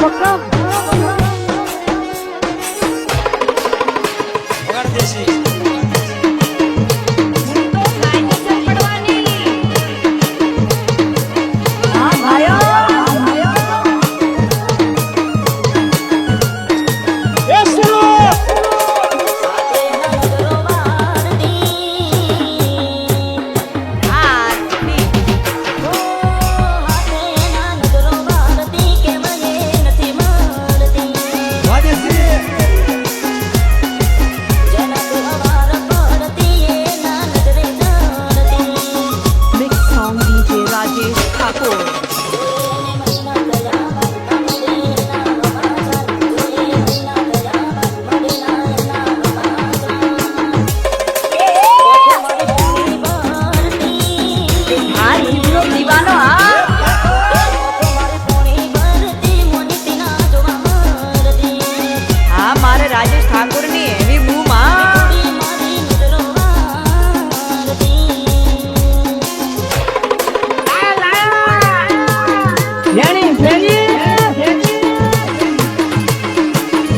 Programme ઠાકોરની એવી બૂમ હા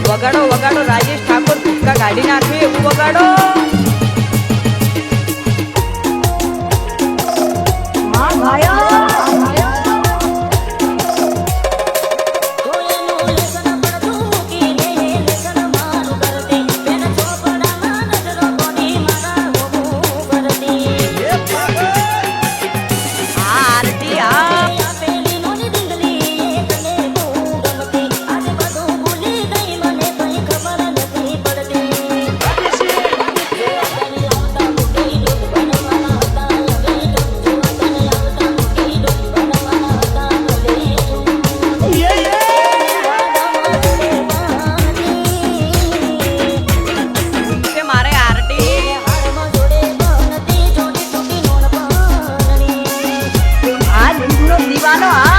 વગાડો વગાડો રાજેશ ઠાકોર ભૂક્કા કાઢી નાખ્યું એવું વગાડો. านวเหรอ